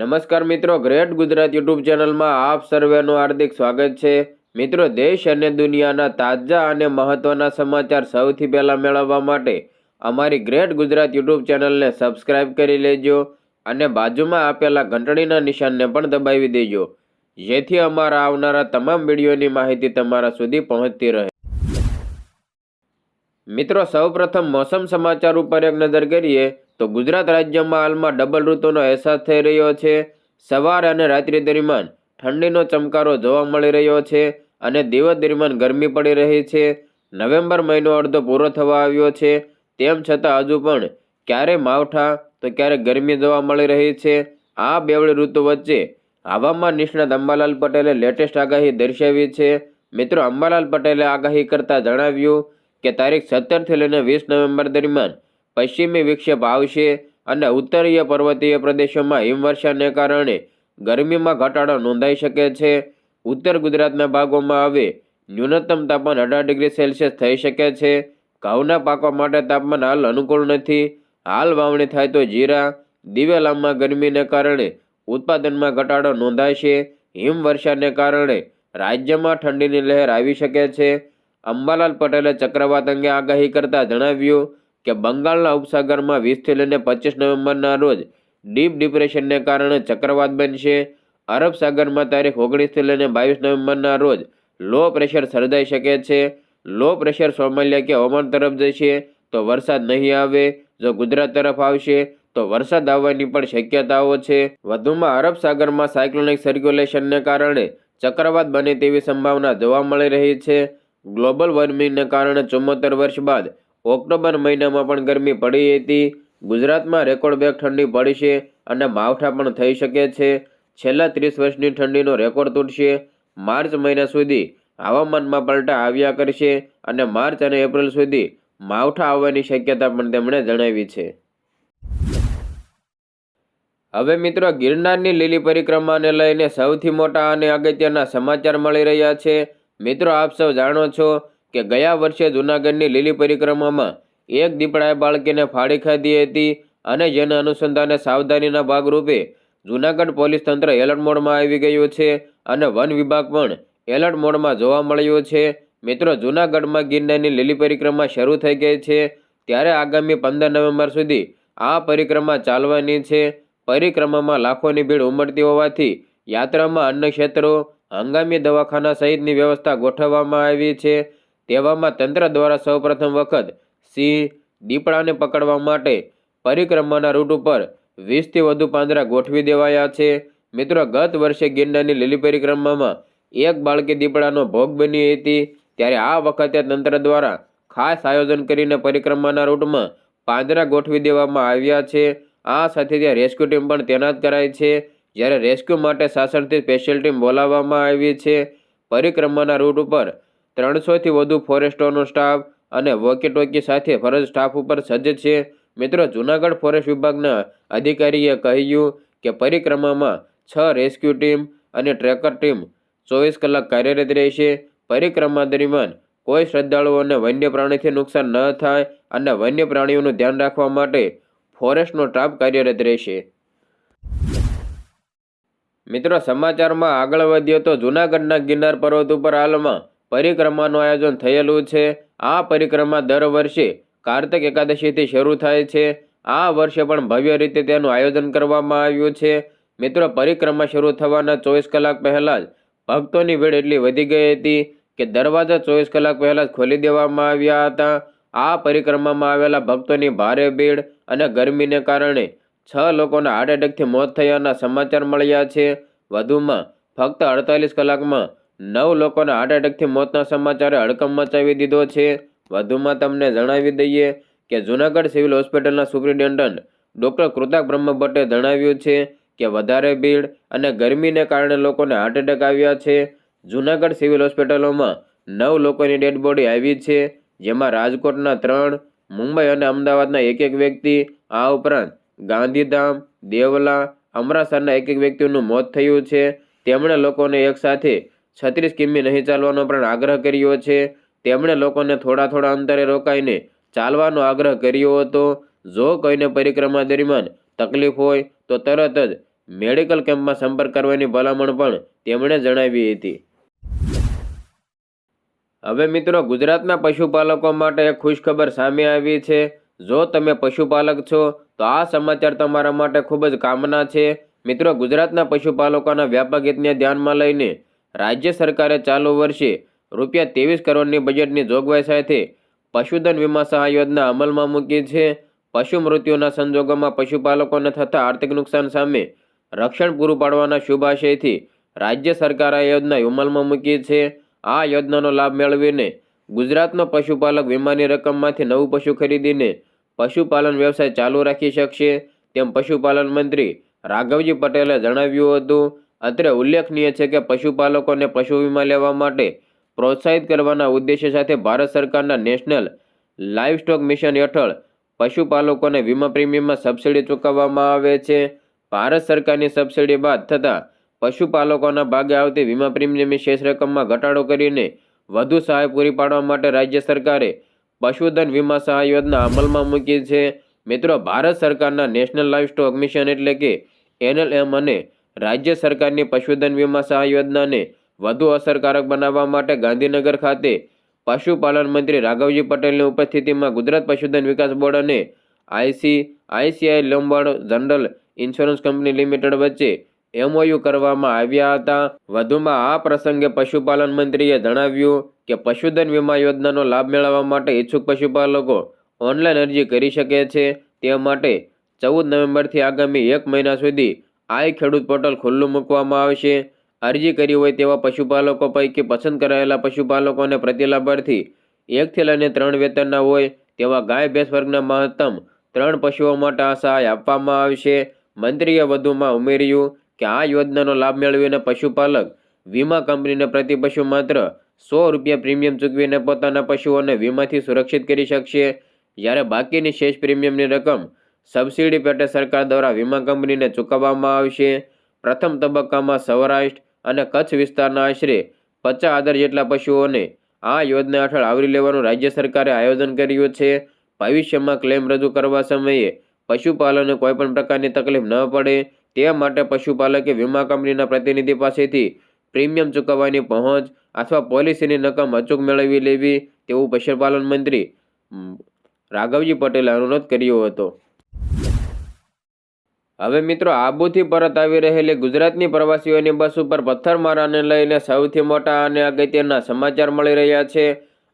નમસ્કાર મિત્રો, great Gujarat YouTube ચેનલમાં આપ સર્વેનું હાર્દિક સ્વાગત છે. મિત્રો, દેશ અને દુનિયાના તાજા અને મહત્વના સમાચાર સૌથી પહેલાં મેળવવા માટે અમારી ગ્રેટ ગુજરાત યુટ્યુબ ચેનલને સબસ્ક્રાઇબ કરી લેજો અને બાજુમાં આપેલા ઘંટડીના નિશાનને પણ દબાવી દેજો. જેથી અમારા આવનારા તમામ વિડીયોની માહિતી તમારા સુધી પહોંચતી રહે. મિત્રો, સૌપ્રથમ મોસમ સમાચાર ઉપર એક નજર કરીએ તો ગુજરાત રાજ્યમાં હાલમાં ડબલ ઋતુનો અહેસાસ થઈ રહ્યો છે. સવાર અને રાત્રિ દરમિયાન ઠંડીનો ચમકારો જોવા મળી રહ્યો છે અને દિવસ દરમિયાન ગરમી પડી રહી છે. નવેમ્બર મહિનો અડધો પૂરો થવા આવ્યો છે. તેમ છતાં હજુ પણ ક્યારે માવઠા તો ક્યારે ગરમી જોવા મળી રહી છે. આ બેવડી ઋતુ વચ્ચે હવામાન નિષ્ણાત અંબાલાલ પટેલે લેટેસ્ટ આગાહી દર્શાવી છે. મિત્રો, અંબાલાલ પટેલે આગાહી કરતાં જણાવ્યું કે તારીખ સત્તરથી લઈને વીસ નવેમ્બર દરમિયાન પશ્ચિમી વિક્ષેપ આવશે અને ઉત્તરીય પર્વતીય પ્રદેશોમાં હિમવર્ષાને કારણે ગરમીમાં ઘટાડો નોંધાઈ શકે છે. ઉત્તર ગુજરાતના ભાગોમાં હવે ન્યૂનતમ તાપમાન અઢાર ડિગ્રી સેલ્સિયસ થઈ શકે છે. ઘઉંના પાકવા માટે તાપમાન હાલ અનુકૂળ નથી. હાલ વાવણી થાય તો જીરા દિવેલામાં ગરમીને કારણે ઉત્પાદનમાં ઘટાડો નોંધાશે હિમવર્ષાને કારણે રાજ્યમાં ઠંડીની લહેર આવી શકે છે. અંબાલાલ પટેલે ચક્રવાત અંગે આગાહી કરતાં જણાવ્યું કે બંગાળના ઉપસાગરમાં વીસથી લઈને પચીસ નવેમ્બરના રોજ ડીપ ડિપ્રેશનને કારણે ચક્રવાત બનશે. અરબ સાગરમાં તારીખ ઓગણીસથી લઈને બાવીસ નવેમ્બરના રોજ લો પ્રેશર સર્જાઈ શકે છે. લો પ્રેશર સોમાલિયા કે ઓમાન તરફ જશે તો વરસાદ નહીં આવે. જો ગુજરાત તરફ આવશે તો વરસાદ આવવાની પણ શક્યતાઓ છે. વધુમાં અરબ સાગરમાં સાયક્લોનિક સર્ક્યુલેશનને કારણે ચક્રવાત બને તેવી સંભાવના જોવા મળી રહી છે. ગ્લોબલ વોર્મિંગને કારણે ચુમ્મોતેર વર્ષ બાદ ઓક્ટોબર મહિનામાં પણ ગરમી પડી હતી. ગુજરાતમાં રેકોર્ડ બેક ઠંડી પડશે અને માવઠા પણ થઈ શકે છે. છેલ્લા ત્રીસ વર્ષની ઠંડીનો રેકોર્ડ તૂટશે. માર્ચ મહિના સુધી હવામાનમાં પલટા આવ્યા કરશે અને માર્ચ અને એપ્રિલ સુધી માવઠા આવવાની શક્યતા પણ તેમણે જણાવી છે. હવે મિત્રો ગિરનારની લીલી પરિક્રમાને લઈને સૌથી મોટા અને અગત્યના સમાચાર મળી રહ્યા છે. મિત્રો આપ સૌ જાણો છો કે ગયા વર્ષે જૂનાગઢની લીલી પરિક્રમામાં એક દીપડાએ બાળકીને ફાડી ખાધી હતી અને જેના અનુસંધાને સાવધાનીના ભાગરૂપે જૂનાગઢ પોલીસ તંત્ર એલર્ટ મોડમાં આવી ગયું છે અને વન વિભાગ પણ એલર્ટ મોડમાં જોવા મળ્યો છે. મિત્રો, જૂનાગઢમાં ગિરનારની લીલી પરિક્રમા શરૂ થઈ ગઈ છે. ત્યારે આગામી પંદર નવેમ્બર સુધી આ પરિક્રમા ચાલવાની છે. પરિક્રમામાં લાખોની ભીડ ઉમટતી હોવાથી યાત્રામાં અન્ય ક્ષેત્રો, હંગામી દવાખાના સહિતની વ્યવસ્થા ગોઠવવામાં આવી છે. તેવામાં તંત્ર દ્વારા સૌપ્રથમ વખત સિંહ દીપડાને પકડવા માટે પરિક્રમાના રૂટ ઉપર વીસથી વધુ પાંદડા ગોઠવી દેવાયા છે. મિત્રો, ગત વર્ષે ગિરનારની લીલી પરિક્રમામાં એક બાળકી દીપડાનો ભોગ બની હતી. ત્યારે આ વખતે તંત્ર દ્વારા ખાસ આયોજન કરીને પરિક્રમાના રૂટમાં પાંદડા ગોઠવી દેવામાં આવ્યા છે. આ સાથે ત્યાં રેસ્ક્યુ ટીમ પણ તૈનાત કરાઈ છે. જ્યારે રેસ્ક્યુ માટે શાસનથી સ્પેશિયલ ટીમ બોલાવવામાં આવી છે. પરિક્રમાના રૂટ ઉપર ત્રણસોથી વધુ ફોરેસ્ટોનો સ્ટાફ અને વોકી ટોકી સાથે ફરજ સ્ટાફ ઉપર સજ્જ છે. મિત્રો, જૂનાગઢ ફોરેસ્ટ વિભાગના અધિકારીએ કહ્યું કે પરિક્રમામાં છ રેસ્ક્યુ ટીમ અને ટ્રેકર ટીમ ચોવીસ કલાક કાર્યરત રહેશે. પરિક્રમા દરમિયાન કોઈ શ્રદ્ધાળુઓને વન્ય પ્રાણીથી નુકસાન ન થાય અને વન્ય પ્રાણીઓનું ધ્યાન રાખવા માટે ફોરેસ્ટનો સ્ટાફ કાર્યરત રહેશે. મિત્રો, સમાચારમાં આગળ વધ્યો તો જૂનાગઢના ગિરનાર પર્વત ઉપર હાલમાં પરિક્રમાનું આયોજન થયેલું છે. આ પરિક્રમા દર વર્ષે કાર્તક એકાદશીથી શરૂ થાય છે. આ વર્ષે પણ ભવ્ય રીતે તેનું આયોજન કરવામાં આવ્યું છે. મિત્રો, પરિક્રમા શરૂ થવાના ચોવીસ કલાક પહેલાં જ ભક્તોની ભીડ એટલી વધી ગઈ હતી કે દરવાજા ચોવીસ કલાક પહેલાં જ ખોલી દેવામાં આવ્યા હતા. આ પરિક્રમામાં આવેલા ભક્તોની ભારે ભીડ અને ગરમીને કારણે છ લોકોના હાર્ટ એટેકથી મોત થયાના સમાચાર મળ્યા છે. વધુમાં, ફક્ત અડતાલીસ કલાકમાં નવ લોકોના હાર્ટ એટેકથી મોતના સમાચારે હડકંપ મચાવી દીધો છે. વધુમાં તમને જણાવી દઈએ કે જૂનાગઢ સિવિલ હોસ્પિટલના સુપ્રિન્ટેન્ડન્ટ ડૉક્ટર કૃતાક બ્રહ્મભટ્ટે જણાવ્યું છે કે વધારે ભીડ અને ગરમીને કારણે લોકોને હાર્ટ એટેક આવ્યા છે. જૂનાગઢ સિવિલ હોસ્પિટલોમાં નવ લોકોની ડેડ બોડી આવી છે, જેમાં રાજકોટના ત્રણ, મુંબઈ અને અમદાવાદના એક એક વ્યક્તિ, આ ઉપરાંત ગાંધીધામ, દેવલા, અમરાસરના એક એક વ્યક્તિનું મોત થયું છે. તેમણે લોકોને એકસાથે છત્રીસ કિમી નહીં ચાલવાનો પણ આગ્રહ કર્યો છે. તેમણે લોકોને થોડા થોડા અંતરે રોકાઈને ચાલવાનો આગ્રહ કર્યો હતો. જો કોઈને પરિક્રમા દરમિયાન તકલીફ હોય, તો તરત જ મેડિકલ કેમ્પમાં સંપર્ક કરવાની ભલામણ પણ તેમણે જણાવી હતી. હવે મિત્રો, ગુજરાતના પશુપાલકો માટે એક ખુશખબર સામે આવી છે. જો તમે પશુપાલક છો, તો આ સમાચાર તમારા માટે ખૂબ જ કામના છે. મિત્રો, ગુજરાતના પશુપાલકોના વ્યાપક હિતને ધ્યાનમાં લઈને રાજ્ય સરકારે ચાલુ વર્ષે રૂપિયા ત્રેવીસ કરોડની બજેટની જોગવાઈ સાથે પશુધન વીમા સહાય યોજના અમલમાં મૂકી છે. પશુ મૃત્યુના સંજોગોમાં પશુપાલકોને થતા આર્થિક નુકસાન સામે રક્ષણ પૂરું પાડવાના શુભ આશયથી રાજ્ય સરકાર આ યોજના અમલમાં મૂકી છે. આ યોજનાનો લાભ મેળવીને ગુજરાતનો પશુપાલક વીમાની રકમમાંથી નવું પશુ ખરીદીને પશુપાલન વ્યવસાય ચાલુ રાખી શકશે. તેમ પશુપાલન મંત્રી રાઘવજી પટેલે જણાવ્યું હતું. અત્રે ઉલ્લેખનીય છે કે પશુપાલકોને પશુ વીમા લેવા માટે પ્રોત્સાહિત કરવાના ઉદ્દેશ્ય સાથે ભારત સરકારના નેશનલ લાઇવસ્ટોક મિશન હેઠળ પશુપાલકોને વીમા પ્રીમિયમમાં સબસિડી ચૂકવવામાં આવે છે. ભારત સરકારની સબસિડી બાદ થતાં પશુપાલકોના ભાગે આવતી વીમા પ્રીમિયમની શેષ રકમમાં ઘટાડો કરીને વધુ સહાય પૂરી પાડવા માટે રાજ્ય સરકારે પશુધન વીમા સહાય યોજના અમલમાં મૂકી છે. મિત્રો, ભારત સરકારના નેશનલ લાઇવસ્ટોક મિશન એટલે કે એનએલએમ અને રાજ્ય સરકારની પશુધન વીમા સહાય યોજનાને વધુ અસરકારક બનાવવા માટે ગાંધીનગર ખાતે પશુપાલન મંત્રી રાઘવજી પટેલની ઉપસ્થિતિમાં ગુજરાત પશુધન વિકાસ બોર્ડ અને IC ICI Lombard general insurance company limited MOU MOU કરવામાં આવ્યા હતા. વધુમાં આ પ્રસંગે પશુપાલન મંત્રીએ જણાવ્યું કે પશુધન વીમા યોજનાનો લાભ મેળવવા માટે ઈચ્છુક પશુપાલકો ઓનલાઈન અરજી કરી શકે છે. તે માટે ચૌદ નવેમ્બરથી આગામી એક મહિના સુધી આઈ ખેડૂત પોર્ટલ ખુલ્લું મૂકવામાં આવશે. અરજી કરી હોય તેવા પશુપાલકો પૈકી પસંદ કરાયેલા પશુપાલકોને પ્રતિલાભાર્થી એકથી લઈને ત્રણ વેતનના હોય તેવા ગાય ભેંસ વર્ગના મહત્તમ ત્રણ પશુઓ માટે આ સહાય આપવામાં આવશે. મંત્રીએ વધુમાં ઉમેર્યું કે આ યોજનાનો લાભ મેળવીને પશુપાલક વીમા કંપનીને પ્રતિ પશુ માત્ર સો રૂપિયા પ્રીમિયમ ચૂકવીને પોતાના પશુઓને વીમાથી સુરક્ષિત કરી શકશે. જ્યારે બાકીની શેષ પ્રીમિયમની રકમ સબસિડી પેટે સરકાર દ્વારા વીમા કંપનીને ચૂકવવામાં આવશે. પ્રથમ તબક્કામાં સૌરાષ્ટ્ર અને કચ્છ વિસ્તારના આશરે પચાસ હજાર જેટલા પશુઓને આ યોજના હેઠળ આવરી લેવાનું રાજ્ય સરકારે આયોજન કર્યું છે. ભવિષ્યમાં ક્લેમ રજૂ કરવા સમયે પશુપાલનને કોઈપણ પ્રકારની તકલીફ ન પડે. તે માટે પશુપાલકે વીમા કંપનીના પ્રતિનિધિ પાસેથી પ્રીમિયમ ચૂકવવાની પહોંચ અથવા પોલિસીની રકમ અચૂક મેળવી લેવી તેવું પશુપાલન મંત્રી રાઘવજી પટેલે અનુરોધ કર્યો હતો. હવે મિત્રો, આબુથી પરત આવી રહેલી ગુજરાતની પ્રવાસીઓની બસ ઉપર પથ્થરમારાને લઈને સૌથી મોટા અને અગત્યના સમાચાર મળી રહ્યા છે.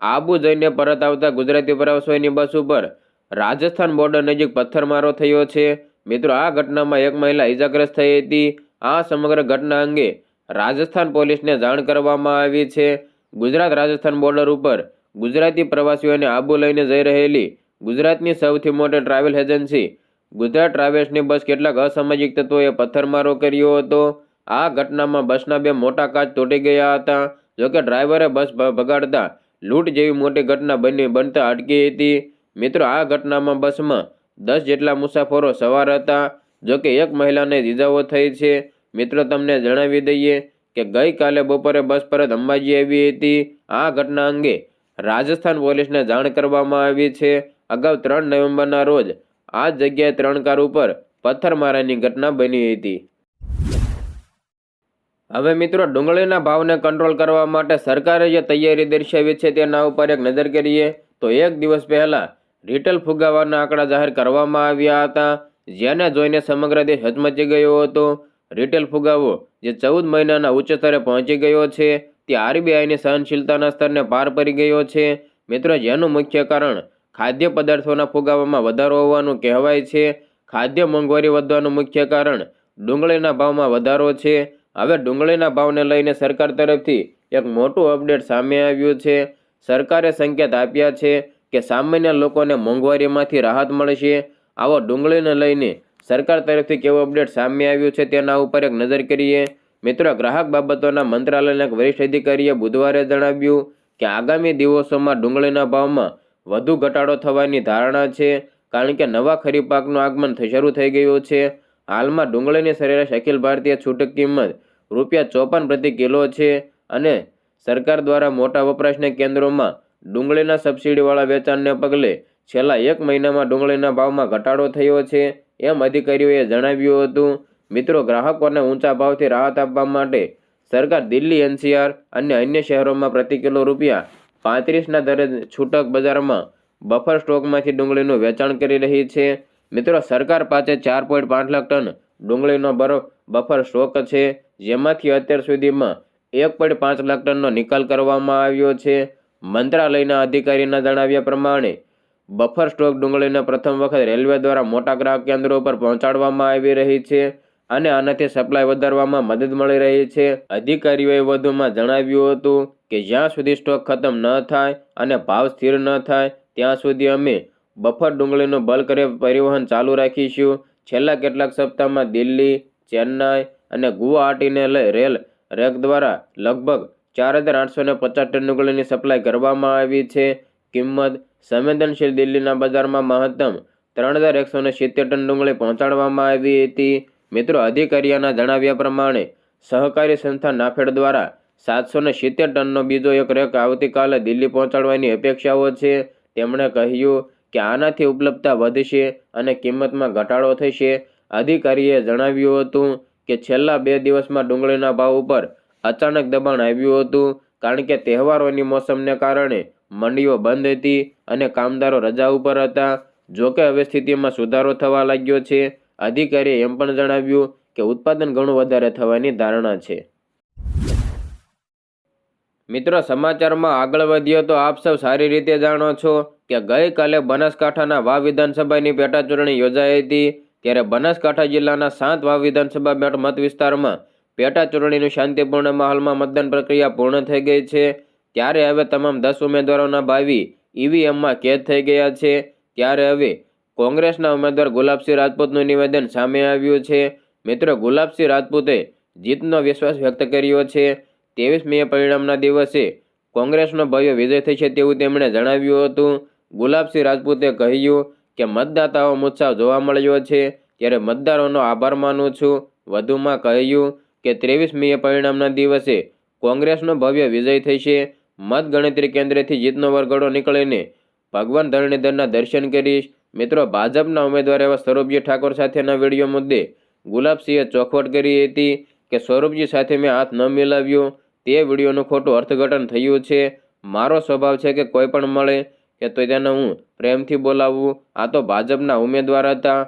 આબુ જઈને પરત આવતા ગુજરાતી પ્રવાસીઓની બસ ઉપર રાજસ્થાન બોર્ડર નજીક પથ્થરમારો થયો છે. મિત્રો, આ ઘટનામાં એક મહિલા ઇજાગ્રસ્ત થઈ હતી. આ સમગ્ર ઘટના અંગે રાજસ્થાન પોલીસને જાણ કરવામાં આવી છે. ગુજરાત રાજસ્થાન બોર્ડર ઉપર ગુજરાતી પ્રવાસીઓને આબુ લઈને જઈ રહેલી ગુજરાતની સૌથી મોટી ટ્રાવેલ એજન્સી ગુજરાત ટ્રાવેલ્સની બસ કેટલાક અસામાજિક તત્વોએ પથ્થરમારો કર્યો હતો. આ ઘટનામાં બસના બે મોટા કાચ તૂટી ગયા હતા. જોકે ડ્રાઈવરે બસ ભગાડતા લૂંટ જેવી મોટી ઘટના બની, બનતા અટકી હતી. મિત્રો, આ ઘટનામાં બસમાં દસ જેટલા મુસાફરો સવાર હતા. જોકે એક મહિલાને ઇજાઓ થઈ છે. મિત્રો, તમને જણાવી દઈએ કે ગઈકાલે બપોરે બસ પરત અંબાજી આવી હતી. આ ઘટના અંગે રાજસ્થાન પોલીસને જાણ કરવામાં આવી છે. અગાઉ ત્રણ નવેમ્બરના રોજ આ જગ્યાએ ત્રણ કાર ઉપર પથ્થરમારાની ઘટના બની હતી. હવે મિત્રો, ડુંગળીના ભાવને કંટ્રોલ કરવા માટે સરકારે જે તૈયારી દર્શાવી છે તેના ઉપર એક નજર કરીએ તો એક દિવસ પહેલાં રિટેલ ફુગાવાના આંકડા જાહેર કરવામાં આવ્યા હતા, જેને જોઈને સમગ્ર દેશ હચમચી ગયો હતો. રિટેલ ફુગાવો જે ચૌદ મહિનાના ઉચ્ચ સ્તરે પહોંચી ગયો છે, તે આરબીઆઈની સહનશીલતાના સ્તરને પાર કરી ગયો છે. મિત્રો, જેનું મુખ્ય કારણ ખાદ્ય પદાર્થોના ફુગાવામાં વધારો હોવાનું કહેવાય છે. ખાદ્ય મોંઘવારી વધવાનું મુખ્ય કારણ ડુંગળીના ભાવમાં વધારો છે. હવે ડુંગળીના ભાવને લઈને સરકાર તરફથી એક મોટું અપડેટ સામે આવ્યું છે. સરકારે સંકેત આપ્યા છે કે સામાન્ય લોકોને મોંઘવારીમાંથી રાહત મળશે. આવો ડુંગળીને લઈને સરકાર તરફથી કેવું અપડેટ સામે આવ્યું છે તેના ઉપર એક નજર કરીએ. મિત્રો, ગ્રાહક બાબતોના મંત્રાલયના એક વરિષ્ઠ અધિકારીએ બુધવારે જણાવ્યું કે આગામી દિવસોમાં ડુંગળીના ભાવમાં વધુ ઘટાડો થવાની ધારણા છે, કારણ કે નવા ખરીફ પાકનું આગમન શરૂ થઈ ગયું છે. હાલમાં ડુંગળીની સરેરાશ અખિલ ભારતીય છૂટક કિંમત રૂપિયા ચોપન પ્રતિ કિલો છે અને સરકાર દ્વારા મોટા વપરાશના કેન્દ્રોમાં ડુંગળીના સબસિડીવાળા વેચાણને પગલે છેલ્લા એક મહિનામાં ડુંગળીના ભાવમાં ઘટાડો થયો છે એમ અધિકારીઓએ જણાવ્યું હતું. મિત્રો, ગ્રાહકોને ઊંચા ભાવથી રાહત આપવા માટે સરકાર દિલ્હી, એનસીઆર અને અન્ય શહેરોમાં પ્રતિ કિલો રૂપિયા પાંત્રીસના દરે છૂટક બજારમાં બફર સ્ટોકમાંથી ડુંગળીનું વેચાણ કરી રહી છે. મિત્રો, સરકાર પાસે ચાર પોઈન્ટ પાંચ લાખ ટન ડુંગળીનો બરફ બફર સ્ટોક છે, જેમાંથી અત્યાર સુધીમાં એક પોઈન્ટ પાંચ લાખ ટનનો નિકાલ કરવામાં આવ્યો છે. મંત્રાલયના અધિકારીના જણાવ્યા પ્રમાણે, બફર સ્ટોક ડુંગળીને પ્રથમ વખત રેલવે દ્વારા મોટા ગ્રાહક કેન્દ્રો પર પહોંચાડવામાં આવી રહી છે. અને આનાથી સપ્લાય વધારવામાં મદદ મળી રહી છે. અધિકારીઓએ વધુમાં જણાવ્યું હતું કે, જ્યાં સુધી સ્ટોક ખતમ ન થાય અને ભાવ સ્થિર ન થાય, ત્યાં સુધી અમે બફર ડુંગળીનું બલ્ક પરિવહન ચાલુ રાખીશું. છેલ્લા કેટલાક સપ્તાહમાં દિલ્હી, ચેન્નાઈ અને ગુવાહાટીને લઈ રેલ રેક દ્વારા લગભગ ચાર હજાર આઠસો ને પચાસ ટન ડુંગળીની સપ્લાય કરવામાં આવી છે. કિંમત સંવેદનશીલ દિલ્હીના બજારમાં મહત્તમ ત્રણ હજાર એકસો ને સિત્તેર ટન ડુંગળી પહોંચાડવામાં આવી હતી. મિત્રો અધિકારીઓના જણાવ્યા પ્રમાણે, સહકારી સંસ્થા નાફેડ દ્વારા સાતસો ને સિત્તેર ટનનો બીજો એક રેક આવતીકાલે દિલ્હી પહોંચાડવાની અપેક્ષાઓ છે. તેમણે કહ્યું કે આનાથી ઉપલબ્ધતા વધશે અને કિંમતમાં ઘટાડો થશે. અધિકારીએ જણાવ્યું હતું કે છેલ્લા બે દિવસમાં ડુંગળીના ભાવ ઉપર અચાનક દબાણ આવ્યું હતું, કારણ કે તહેવારોની મોસમને કારણે મંડીઓ બંધ હતી અને કામદારો રજા ઉપર હતા. જોકે હવે સ્થિતિમાં સુધારો થવા લાગ્યો છે. અધિકારીએ એમ પણ જણાવ્યું કે ઉત્પાદન ઘણું વધારે થવાની ધારણા છે. મિત્રો, સમાચારમાં આગળ વધ્યો તો આપ સૌ સારી રીતે જાણો છો કે ગઈકાલે બનાસકાંઠાના વાવ વિધાનસભાની પેટાચૂંટણી યોજાઈ હતી, ત્યારે બનાસકાંઠા જિલ્લાના સાત વાવ વિધાનસભા બેઠ મત વિસ્તારમાં પેટા ચૂંટણીનું શાંતિપૂર્ણ માહોલમાં મતદાન પ્રક્રિયા પૂર્ણ થઈ ગઈ છે. ત્યારે હવે તમામ દસ ઉમેદવારોના ભાવિ ઈવીએમમાં કેદ થઈ ગયા છે. ત્યારે હવે કોંગ્રેસના ઉમેદવાર ગુલાબસિંહ રાજપૂતનું નિવેદન સામે આવ્યું છે. મિત્રો, ગુલાબસિંહ રાજપૂતે જીતનો વિશ્વાસ વ્યક્ત કર્યો છે. ત્રેવીસ મે પરિણામના દિવસે કોંગ્રેસનો ભવ્ય વિજય થશે તેવું તેમણે જણાવ્યું હતું. ગુલાબસિંહ રાજપૂતે કહ્યું કે, મતદાતાઓ ઉત્સાહ જોવા મળ્યો છે. ત્યારે મતદારોનો આભાર માનું છું. વધુમાં કહ્યું કે ત્રેવીસ મે પરિણામના દિવસે કોંગ્રેસનો ભવ્ય વિજય થશે. મત ગણતરી કેન્દ્રથી જીતનો વરઘોડો નીકળીને ભગવાન ધરણીધરના દર્શન કરીશ. મિત્રો, ભાજપના ઉમેદવાર એવા સ્વરૂપજી ઠાકોર સાથેના વીડિયો મુદ્દે ગુલાબસિંહે ચોખવટ કરી હતી કે, સ્વરૂપજી સાથે મેં હાથ ન મિલાવ્યો. તે વિડીયોનું ખોટું અર્થઘટન થયું છે. મારો સ્વભાવ છે કે કોઈ પણ મળે કે તો તેને હું પ્રેમથી બોલાવવું આ તો ભાજપના ઉમેદવાર હતા.